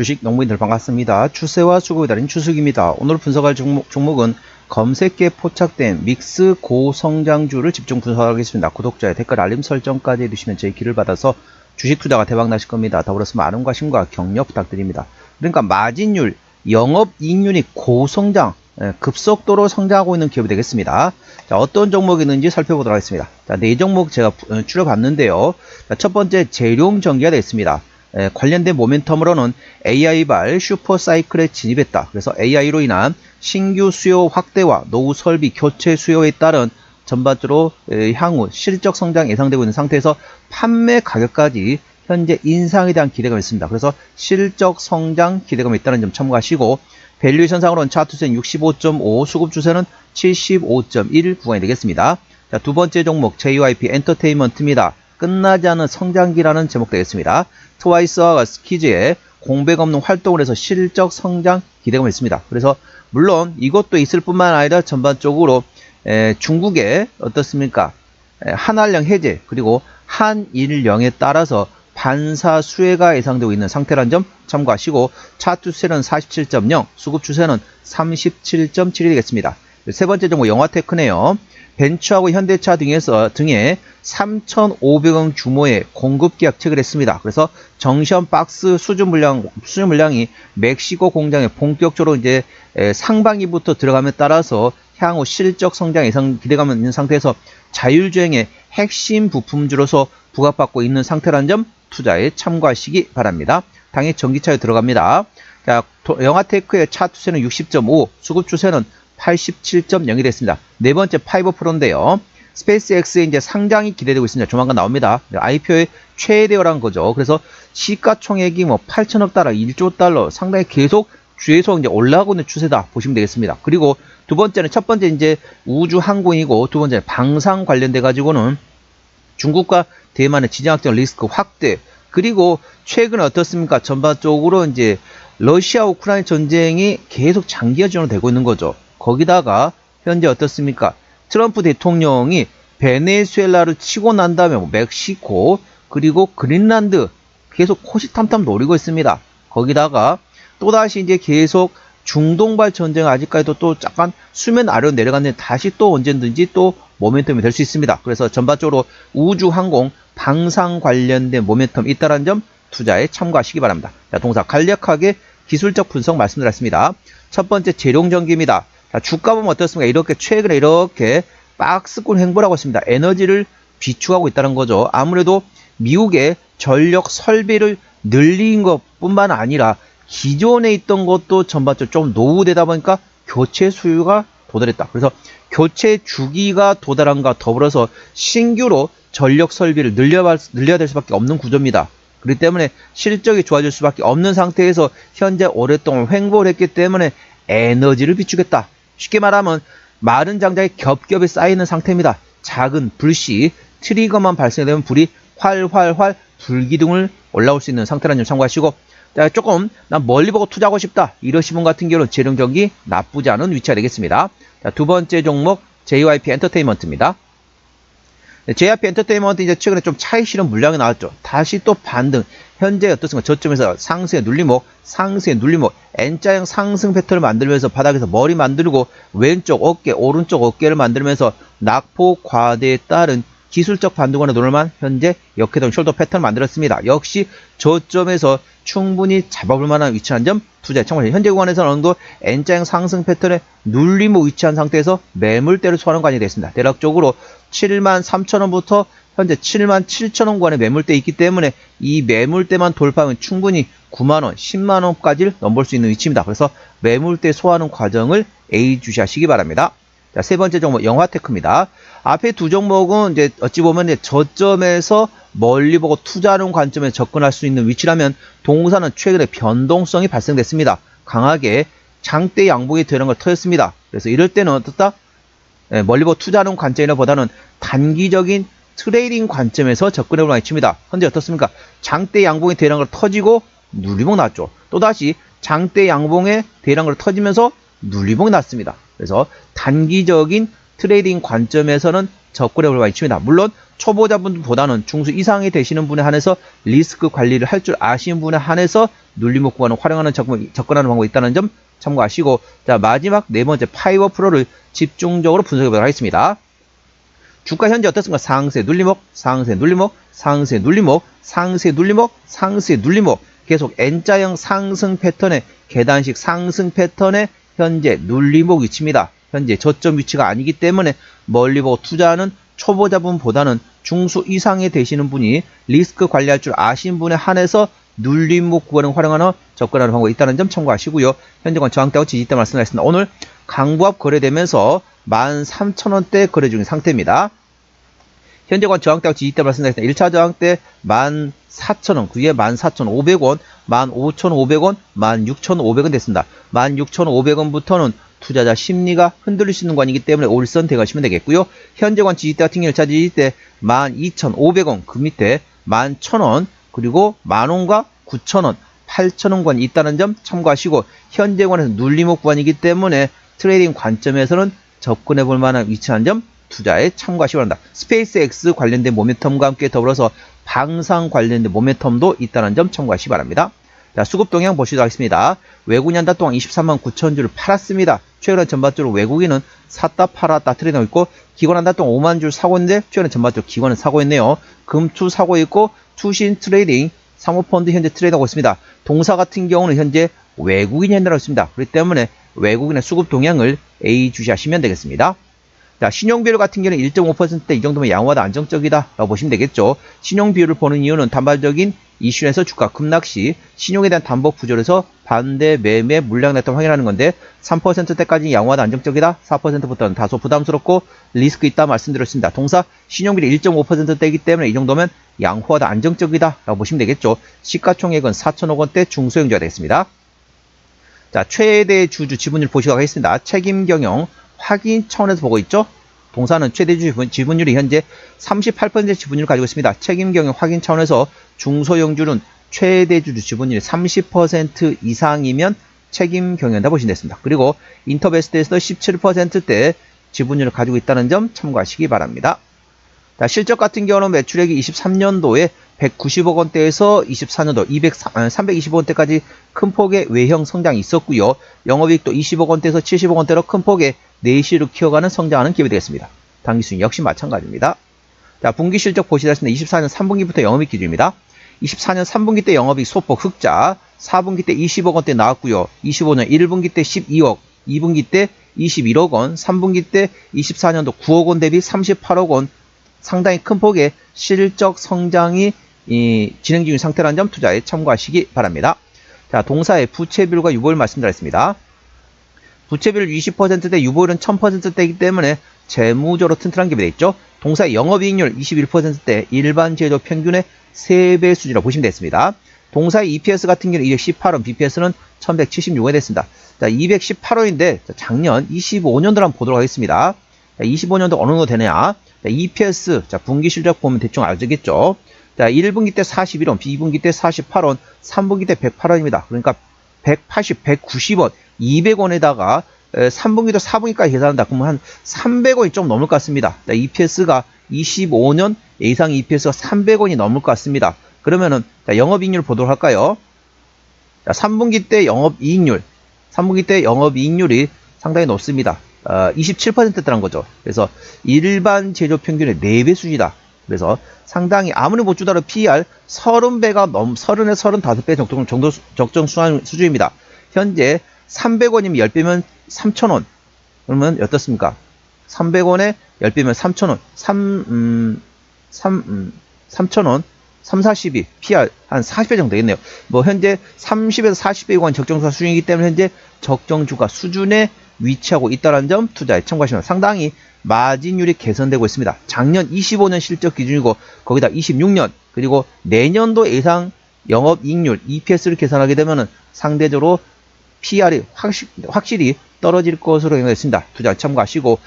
주식 농부인들 반갑습니다. 추세와 수급이 달인 추석입니다. 오늘 분석할 종목, 종목은 검색계에 포착된 믹스 고성장주를 집중 분석하겠습니다. 구독자의 댓글 알림 설정까지 해주시면 제 길을 받아서 주식 투자가 대박 나실 겁니다. 더불어서 많은 관심과 격려 부탁드립니다. 그러니까 마진율, 영업이익률이 고성장, 예, 급속도로 성장하고 있는 기업이 되겠습니다. 자, 어떤 종목이 있는지 살펴보도록 하겠습니다. 자, 네 종목 제가 어, 추려봤는데요. 자, 첫 번째 재룡전기가 되겠습니다. 에, 관련된 모멘텀으로는 AI발 슈퍼사이클에 진입했다. 그래서 AI로 인한 신규 수요 확대와 노후 설비 교체 수요에 따른 전반적으로 에, 향후 실적 성장 예상되고 있는 상태에서 판매 가격까지 현재 인상에 대한 기대감이 있습니다. 그래서 실적 성장 기대감이 있다는 점 참고하시고 밸류에이션상으로는 차트수는 65.5, 수급 주세는 75.1 구간이 되겠습니다. 자, 두 번째 종목 JYP 엔터테인먼트입니다. 끝나지 않은 성장기라는 제목 되겠습니다. 트와이스와 스키즈의 공백 없는 활동을 해서 실적 성장 기대감이 있습니다. 그래서 물론 이것도 있을 뿐만 아니라 전반적으로 에, 중국의 어떻습니까? 에, 한한령 해제 그리고 한일령에 따라서 반사 수혜가 예상되고 있는 상태란 점 참고하시고 차트 추세는 47.0, 수급 추세는 37.7이 되겠습니다. 세 번째 종목 영화테크네요. 벤츠하고 현대차 등에서 등에 3,500원 규모의 공급 계약 체결했습니다. 그래서 정시험 박스 수주 물량 수주 물량이 멕시코 공장에 본격적으로 이제 에, 상반기부터 들어감에 따라서 향후 실적 성장 예상 기대감이 있는 상태에서 자율주행의 핵심 부품주로서 부각받고 있는 상태라는 점 투자에 참고하시기 바랍니다. 당일 전기차에 들어갑니다. 자, 영화테크의 차 투세는 60.5, 수급 추세는 87.0이 됐습니다. 네 번째 파이버 프로인데요. 스페이스X의 이제 상장이 기대되고 있습니다. 조만간 나옵니다. IPO의 최대어란 거죠. 그래서 시가총액이 뭐 8천억 달러, 1조 달러 상당히 계속 주에서 이제 올라가고 있는 추세다 보시면 되겠습니다. 그리고 두 번째는 첫 번째 이제 우주 항공이고 두 번째 방산 관련돼 가지고는 중국과 대만의 지정학적 리스크 확대 그리고 최근 어떻습니까? 전반적으로 이제 러시아 우크라이나 전쟁이 계속 장기화적으로 되고 있는 거죠. 거기다가 현재 어떻습니까? 트럼프 대통령이 베네수엘라를 치고 난 다음에 뭐 멕시코 그리고 그린란드 계속 호시탐탐 노리고 있습니다. 거기다가 또다시 이제 계속 중동발 전쟁 아직까지도 또 약간 수면 아래로 내려갔는데 다시 또 언제든지 또 모멘텀이 될 수 있습니다. 그래서 전반적으로 우주 항공 방산 관련된 모멘텀 있다는 점 투자에 참고하시기 바랍니다. 자, 동사 간략하게 기술적 분석 말씀드렸습니다. 첫 번째 재룡전기입니다. 자, 주가 보면 어떻습니까? 이렇게 최근에 이렇게 박스권 행보라고 했습니다. 에너지를 비축하고 있다는 거죠. 아무래도 미국의 전력 설비를 늘린 것 뿐만 아니라 기존에 있던 것도 전반적으로 좀 노후되다 보니까 교체 수요가 도달했다. 그래서 교체 주기가 도달한과 더불어서 신규로 전력 설비를 늘려, 늘려야 될 수밖에 없는 구조입니다. 그렇기 때문에 실적이 좋아질 수밖에 없는 상태에서 현재 오랫동안 횡보를 했기 때문에 에너지를 비추겠다. 쉽게 말하면 마른 장작이 겹겹이 쌓이는 상태입니다. 작은 불씨, 트리거만 발생되면 불이 활활활 불기둥을 올라올 수 있는 상태라는 점 참고하시고 자, 조금 난 멀리 보고 투자하고 싶다 이러신 분 같은 경우는 재룡전기 나쁘지 않은 위치가 되겠습니다. 자, 두 번째 종목 JYP 엔터테인먼트입니다. 네, JYP 엔터테인먼트 이제 최근에 좀 차이 실은 물량이 나왔죠. 다시 또 반등. 현재 어떻습니까? 저점에서 상승의 눌림목, 상승의 눌림목, N자형 상승 패턴을 만들면서 바닥에서 머리 만들고 왼쪽 어깨, 오른쪽 어깨를 만들면서 낙폭 과대에 따른 기술적 반등원에 놀만 현재 역회동 숄더 패턴을 만들었습니다. 역시 저점에서 충분히 잡아볼 만한 위치한 점 투자에 참고해 현재 구간에서는 어느 정도 N자형 상승 패턴에 눌림목 위치한 상태에서 매물대를 소화하는 관이 됐습니다. 대략적으로 7만 3천원부터 현재 7만 7천원 구간의 매물대 있기 때문에 이 매물대만 돌파하면 충분히 9만원, 10만원까지 넘볼 수 있는 위치입니다. 그래서 매물대 소화하는 과정을 A 주시하시기 바랍니다. 자, 세 번째 종목 영화테크입니다. 앞에 두 종목은 이제 어찌 보면 이제 저점에서 멀리 보고 투자하는 관점에 접근할 수 있는 위치라면 동사는 최근에 변동성이 발생됐습니다. 강하게 장대 양봉이 되는 걸 터졌습니다. 그래서 이럴 때는 어떻다? 네, 멀리 보고 투자하는 관점보다는 단기적인 트레이딩 관점에서 접근해 보는 위치입니다. 현재 어떻습니까? 장대 양봉이 걸 터지고 눌리봉 났죠. 또다시 장대 양봉에 대량으로 터지면서 눌리봉이 났습니다. 그래서 단기적인 트레이딩 관점에서는 접근해 볼 만한 위치입니다. 물론 초보자분보다는 중수 이상이 되시는 분에 한해서 리스크 관리를 할 줄 아시는 분에 한해서 눌림목 구간을 활용하는 접근, 접근하는 방법이 있다는 점 참고하시고 자 마지막 네 번째 파이버 프로를 집중적으로 분석해 보도록 하겠습니다. 주가 현재 어떻습니까? 상세 눌림목, 상세 눌림목, 상세 눌림목, 상세 눌림목, 상세 눌림목 계속 N자형 상승 패턴의 계단식 상승 패턴의 현재 눌림목 위치입니다. 현재 저점 위치가 아니기 때문에 멀리 보고 투자하는 초보자분보다는 중수 이상에 되시는 분이 리스크 관리할 줄 아시는 분에 한해서 눌림목 구간을 활용하는 접근하는 방법이 있다는 점 참고하시고요. 현재건 저항대하고 지지대 말씀드렸습니다. 오늘 강부합 거래되면서 13,000원대 거래 중인 상태입니다. 현재건 저항대하고 지지대 말씀드렸습니다. 1차 저항대 14,000원, 그게 14,500원, 15,500원, 16,500원 됐습니다. 16,500원부터는 투자자 심리가 흔들릴 수 있는 관이기 때문에 올선 대가시면 되겠고요. 현재관 지지대 같은 경우 1차 지지대 12,500원 그 밑에 11,000원 그리고 만원과 9,000원 8,000원권이 있다는 점 참고하시고 현재관에서 눌림목 구간이기 때문에 트레이딩 관점에서는 접근해 볼 만한 위치한 점 투자에 참고하시기 바랍니다. 스페이스X 관련된 모멘텀과 함께 더불어서 방산 관련된 모멘텀도 있다는 점 참고하시기 바랍니다. 자, 수급 동향 보시도록 하겠습니다. 외국인 한 달 동안 23만 9천 주를 팔았습니다. 최근에 전반적으로 외국인은 샀다 팔았다 트레이드하고 있고 기관 한 달 동안 5만 줄 사고 있는데 최근에 전반적으로 기관은 사고 있네요. 금투 사고 있고 투신 트레이딩 사모펀드 현재 트레이드하고 있습니다. 동사 같은 경우는 현재 외국인이 현재하고 있습니다. 그렇기 때문에 외국인의 수급 동향을 A 주시하시면 되겠습니다. 자, 신용 비율 같은 경우는 1.5%대 이 정도면 양호하다 안정적이다 라고 보시면 되겠죠. 신용 비율을 보는 이유는 단발적인 이슈에서 주가 급락 시 신용에 대한 담보 부조에서 반대 매매 물량 내통 확인하는 건데 3%대까지 양호하다 안정적이다 4%부터는 다소 부담스럽고 리스크 있다 말씀드렸습니다. 동사 신용비율이 1.5%대이기 때문에 이 정도면 양호하다 안정적이다 라고 보시면 되겠죠. 시가총액은 4천억 원대 중소형주가 되겠습니다. 자 최대 주주 지분율 보시도록 하겠습니다. 책임 경영 확인 차원에서 보고 있죠. 동사는 최대 지분, 지분율이 현재 38% 지분율을 가지고 있습니다. 책임 경영 확인 차원에서 중소형주는 최대 주주 지분율이 30% 이상이면 책임 경영한다 보시면 되겠습니다. 그리고 인터베스트에서도 17%대 지분율을 가지고 있다는 점 참고하시기 바랍니다. 자, 실적 같은 경우는 매출액이 23년도에 190억 원대에서 24년도 200, 320억 원대까지 큰 폭의 외형 성장이 있었고요. 영업이익도 20억 원대에서 70억 원대로 큰 폭의 내시로 키워가는 성장하는 기업이 되겠습니다. 당기순 역시 마찬가지입니다. 자, 분기 실적 보시다시피 24년 3분기부터 영업이익 기준입니다. 24년 3분기 때 영업이익 소폭 흑자, 4분기 때 20억 원대 나왔고요. 25년 1분기 때 12억, 2분기 때 21억 원, 3분기 때 24년도 9억 원 대비 38억 원 상당히 큰 폭의 실적 성장이 이, 진행 중인 상태라는 점 투자에 참고하시기 바랍니다. 자, 동사의 부채비율과 유보율 말씀드렸습니다. 부채비율 20%대 유보율은 1000%대이기 때문에 재무적으로 튼튼한 기업이 되겠죠. 동사의 영업이익률 21%대 일반 제조 평균의 3배 수준이라고 보시면 되겠습니다. 동사의 EPS 같은 경우는 218원, BPS는 1176원이 됐습니다. 자, 218원인데 작년 25년도 한번 보도록 하겠습니다. 자, 25년도 어느 정도 되느냐? 자, EPS, 자, 분기 실적 보면 대충 알겠죠? 자, 1분기 때 41원, 2분기 때 48원, 3분기 때 108원입니다. 그러니까 180, 190원, 200원에다가 3분기도 4분기까지 계산한다. 그러면 한 300원이 좀 넘을 것 같습니다. 자, EPS가 25년 예상 EPS가 300원이 넘을 것 같습니다. 그러면은 자, 영업이익률 보도록 할까요? 자, 3분기 때 영업이익률, 3분기 때 영업이익률이 상당히 높습니다. 어, 27%대란 거죠. 그래서 일반 제조 평균의 4배 수준이다. 그래서 상당히 아무리 못 주더라도 PER 30배가 넘 30에 35배 정도, 정도 적정 수준입니다. 현재 300원이면 10배면 3,000원. 그러면 어떻습니까? 300원에 10배면 3,000원. 3, 음, 3, 음, 3,000원. 3, 42, PR 한 40배 정도 되겠네요. 뭐 현재 30에서 40배 구간 적정주가 수준이기 때문에 현재 적정주가 수준에 위치하고 있다는 점 투자에 참고하시면 상당히 마진율이 개선되고 있습니다. 작년 25년 실적 기준이고 거기다 26년 그리고 내년도 예상 영업이익률 EPS를 계산하게 되면 상대적으로 PR이 확실, 확실히 떨어질 것으로 예상됐습니다. 투자 참고하시고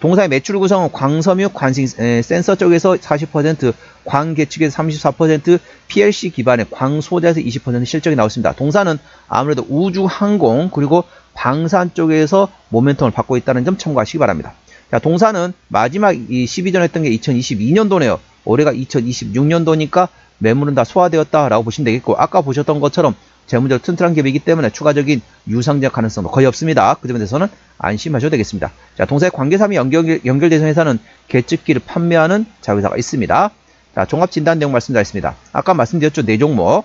동사의 매출 구성은 광섬유 관심 센서 쪽에서 40%, 광계 측에서 34%, PLC 기반의 광소자에서 20% 실적이 나왔습니다. 동사는 아무래도 우주 항공 그리고 방산 쪽에서 모멘텀을 받고 있다는 점 참고하시기 바랍니다. 자, 동사는 마지막 이 12전 했던 게 2022년도네요. 올해가 2026년도니까 매물은 다 소화되었다라고 보시면 되겠고 아까 보셨던 것처럼 재무적 튼튼한 기업이기 때문에 추가적인 유상적 가능성도 거의 없습니다. 그 점에 대해서는 안심하셔도 되겠습니다. 자, 동사의 관계삼이 연결, 연결된 회사는 계측기를 판매하는 자회사가 있습니다. 자, 종합 진단 내용 말씀드렸습니다. 아까 말씀드렸죠. 네 종목.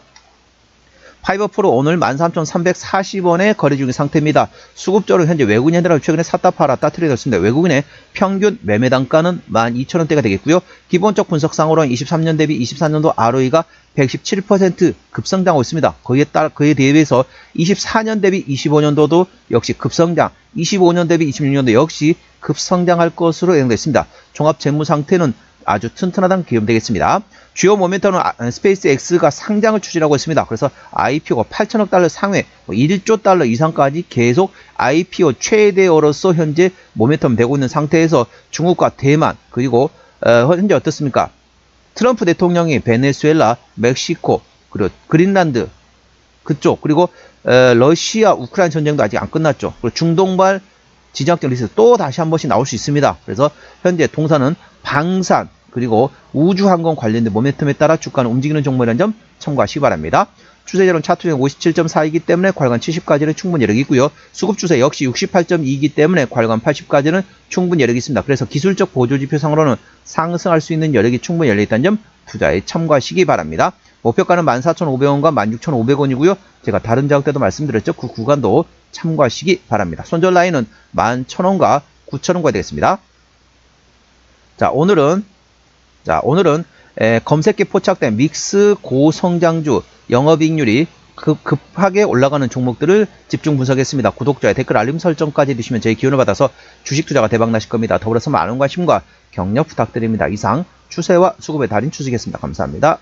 파이버 프로 오늘 13,340원에 거래 중인 상태입니다. 수급적으로 현재 외국인 핸들을 최근에 샀다 팔았다 트레이드했습니다. 외국인의 평균 매매 단가는 12,000원대가 되겠고요. 기본적 분석상으로는 23년 대비 24년도 ROE가 117% 급성장하고 있습니다. 그에 따라 그에 대비해서 24년 대비 25년도도 역시 급성장, 25년 대비 26년도 역시 급성장할 것으로 예상됐습니다. 종합 재무 상태는 아주 튼튼하다는 기업 되겠습니다. 주요 모멘텀은 아, 스페이스 X가 상장을 추진하고 있습니다. 그래서 IPO가 8천억 달러 상회, 1조 달러 이상까지 계속 IPO 최대어로서 현재 모멘텀 되고 있는 상태에서 중국과 대만 그리고 어, 현재 어떻습니까? 트럼프 대통령이 베네수엘라, 멕시코, 그리고 그린란드 그쪽 그리고 어, 러시아 우크라이나 전쟁도 아직 안 끝났죠. 그리고 중동발 지정학적 리스크 또 다시 한 번씩 나올 수 있습니다. 그래서 현재 동사는 방산 그리고 우주항공 관련된 모멘텀에 따라 주가는 움직이는 종목이라는 점 참고하시기 바랍니다. 추세자료는 차트중 57.4이기 때문에 괄관 70까지는 충분히 여력이 있고요. 수급 추세 역시 68.2이기 때문에 괄관 80까지는 충분히 여력이 있습니다. 그래서 기술적 보조지표상으로는 상승할 수 있는 여력이 충분히 열려있다는 점 투자에 참고하시기 바랍니다. 목표가는 14,500원과 16,500원이고요. 제가 다른 자격 때도 말씀드렸죠. 그 구간도 참고하시기 바랍니다. 손절 라인은 11,000원과 9,000원과 되겠습니다. 자, 오늘은 자, 오늘은 에, 검색기 포착된 믹스 고성장주 영업이익률이 급, 급하게 올라가는 종목들을 집중 분석했습니다. 구독자의 댓글 알림 설정까지 해주시면 제 기운을 받아서 주식 투자가 대박 나실 겁니다. 더불어서 많은 관심과 격려 부탁드립니다. 이상 추세와 수급의 달인 추식했습니다. 감사합니다.